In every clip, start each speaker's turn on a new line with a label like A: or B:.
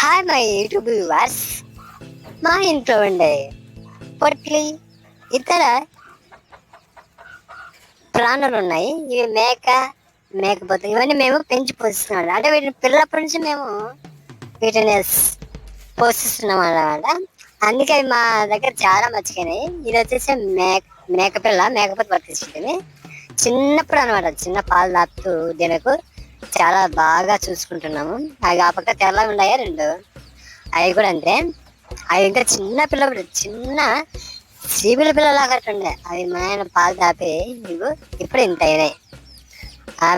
A: Hi my YouTube viewers. మా ఇంట్లో ఉండే పొట్లి ఇతర ప్రాణులు ఉన్నాయి ఇవి మేక మేకపోతే ఇవన్నీ మేము పెంచి పోషిస్తున్నాం. అంటే వీటిని పిల్లప్పటి నుంచి మేము వీటిని పోషిస్తున్నాం అన్నమాట. అందుకే అవి మా దగ్గర చాలా మర్చిపోయినాయి. ఇది వచ్చేసి మేక మేకపిల్ల మేకపోతే పట్టించుకుంటుంది చిన్నప్పుడు అనమాట చిన్న పాలు తాపుతూ దీనికి చాలా బాగా చూసుకుంటున్నాము. అవి ఆ పక్క తెల్లగా ఉన్నాయి రెండు? అవి కూడా అంతే. అవి ఇంకా చిన్న పిల్ల చిన్న చీపిల పిల్లలాగా ఉండే. అవి మా నాయన పాలు తాపి నీకు ఇప్పుడు ఇంత అయినాయి.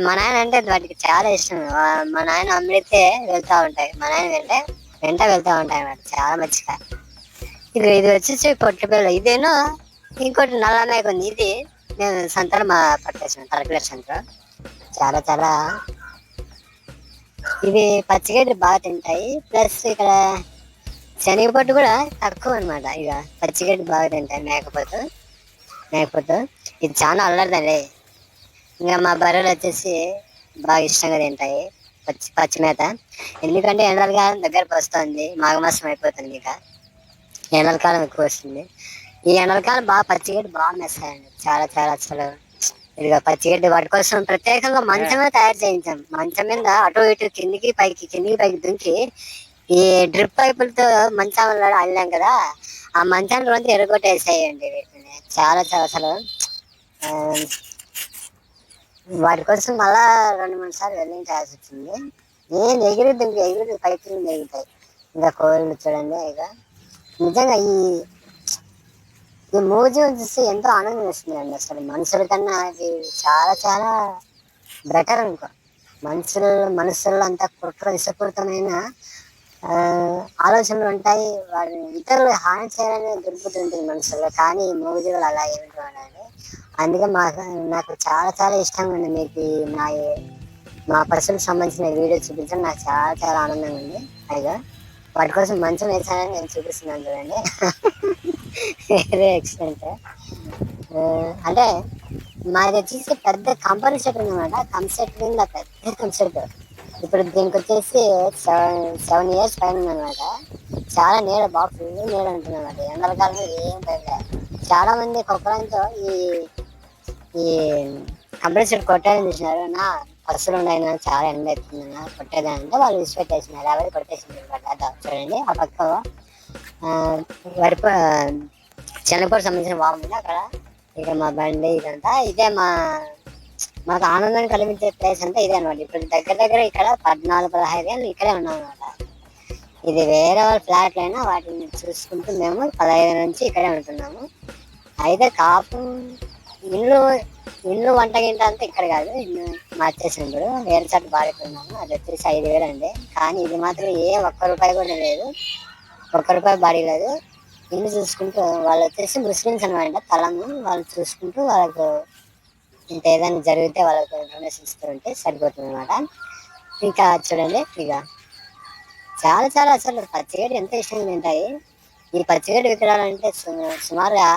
A: మా నాయన అంటే వాటికి చాలా ఇష్టం. మా నాయన అమ్మితే వెళ్తా ఉంటాయి. మా నాయన వెంటే వెంట వెళ్తా ఉంటాయి అన్నమాట. చాలా మంచిగా. ఇది ఇది వచ్చేసి పొట్టి పిల్ల. ఇదేనో ఇంకోటి నల్లమేక ఉంది ఇది నేను సంతలో మా పట్టేసాను తలపిల్ల సంతలో. చాలా చాలా ఇవి పచ్చిగడ్డి బాగా తింటాయి. ప్లస్ ఇక్కడ శనగపట్టు కూడా తక్కువ అనమాట ఇక పచ్చిగడ్డి బాగా తింటాయి మేకపోతు మేకపోతు. ఇది చాలా అల్లరిదండి. ఇంకా మా బర్రెలు వచ్చేసి బాగా ఇష్టంగా తింటాయి. పచ్చి పచ్చి మేత. ఎందుకంటే ఎండలకాలం దగ్గరకు వస్తుంది మాఘమాసం అయిపోతుంది ఇక. ఎండలకాలం ఎక్కువ వస్తుంది. ఈ ఎండలకాలం బాగా పచ్చిగడ్డి బాగా మెస్తాయండి. చాలా చాలా అసలు ఇదిగో పచ్చిగడ్డి వాటి కోసం ప్రత్యేకంగా మంచమే తయారు చేయించాం. మంచం మీద అటు ఇటు కిందికి పైకి కిందికి పైకి దుంకి ఈ డ్రిప్ పైపులతో మంచం అల్లాం కదా ఆ మంచాన్ని రోజు ఎరగొట్టేసాయండి వీటిని. చాలా చాలా అసలు వాటి కోసం మళ్ళా రెండు మూడు సార్లు వెళ్ళించాల్సి వచ్చింది. నేను ఎగిరి దుంకి ఎగిరి పైకి ఎగుతాయి ఇంకా కోళ్ళు చూడండి ఇక నిజంగా ఈ ఈ మూవీ చూస్తే ఎంతో ఆనందం వస్తుందండి అండి అసలు. మనుషుల కన్నా అది చాలా చాలా బెటర్ అనుకో. మనుషులు మనుషుల్లో అంతా కుట్ర విషపూరితమైన ఆలోచనలు ఉంటాయి. వాడిని ఇతరులు హాని చేయాలనే దుర్బుద్ధి ఉంటుంది మనుషుల్లో. కానీ ఈ మూగజీవులు అలా ఏమిటండి అందుకే మా నాకు చాలా చాలా ఇష్టంగా ఉంది మీకు నా మా పర్సన్కి సంబంధించిన వీడియో చూపించడం నాకు చాలా చాలా ఆనందంగా ఉంది. పైగా వాటి కోసం మంచి నేర్చాలని నేను చూపిస్తున్నాను చూడండి. వేరే ఎక్స్టెంట్ అంటే మాది వచ్చేసి పెద్ద కంపెనీ సెట్ ఉందన్నమాట. కంసెట్ కింద పెద్ద కంసెట్ ఇప్పుడు దీనికి వచ్చేసి సెవెన్ సెవెన్ ఇయర్స్ పైన ఉందన్నమాట. చాలా నీడ బాగా ఫుల్ నీడ ఉంటుంది అనమాట ఎండలకాలంలో ఏం పైగా చాలా మంది కుక్కలంతో ఈ ఈ కంపెనీ సెట్ కొట్టాలని చూసినారు. నా పర్సులు ఉన్నాయి చాలా ఎండ అవుతుందన్నా కొట్టేదానంటే వాళ్ళు విసిపెట్టేసినారు. ఎవరు కొట్టేసింది అనమాట చూడండి ఆ పక్క ఆ, వరిప చెన్నపూర్ సంబంధించిన వాము ఉంది అక్కడ. ఇక మా బండి ఇదంతా. ఇదే మా మాకు ఆనందం కలిగించే ప్లేస్ అంతా ఇదే అనమాట ఇప్పుడు దగ్గర దగ్గర ఇక్కడ పద్నాలుగు పదహైదు ఏళ్ళు ఇక్కడే ఉన్నాం అనమాట ఇది వేరే వాళ్ళ ఫ్లాట్ అయినా వాటిని చూసుకుంటూ మేము పదహైదు నుంచి ఇక్కడే ఉంటున్నాము. అయితే కాపు ఇల్లు ఇల్లు వంట గింట అంతా ఇక్కడ కాదు. ఇల్లు మార్చేసినప్పుడు వేరే వేరే చోట ఉన్నాము అది వచ్చేసి ఐదు వేలు అండి. కానీ ఇది మాత్రం ఏ ఒక్క రూపాయి కూడా లేదు. ఒకరిపై బాడీ లేదు. ఇల్లు చూసుకుంటూ వాళ్ళు వచ్చేసి ముస్లిమ్స్ అనమాట తలము వాళ్ళు చూసుకుంటూ వాళ్ళకు ఇంత ఏదైనా జరిగితే వాళ్ళకు డొనేషన్ ఇస్తూ ఉంటే సరిపోతుంది అనమాట ఇంకా చూడండి ఇక చాలా చాలా అసలు పచ్చిగడ్డి ఎంత ఇష్టంగా తింటాయి ఈ పచ్చిగడ్డి విక్రయాలంటే సు- సుమారుగా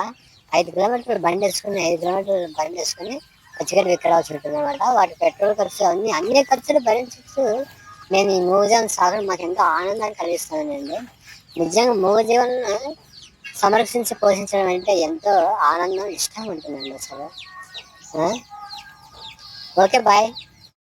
A: ఐదు కిలోమీటర్లు బండి వేసుకుని ఐదు కిలోమీటర్లు బండి వేసుకుని పచ్చిగడ్డి విక్రాల్సి ఉంటుంది అనమాట వాటి పెట్రోల్ ఖర్చు అన్ని అన్ని ఖర్చులు భరించుతూ నేను ఈ మ్యూజియం సాగడం మాకు ఎంతో ఆనందాన్ని కలిగిస్తానండి నిజంగా మూగజీవన్ సంరక్షించి పోషించడం అంటే ఎంతో ఆనందం ఇష్టం ఉంటుందండి అసలు. Okay bye.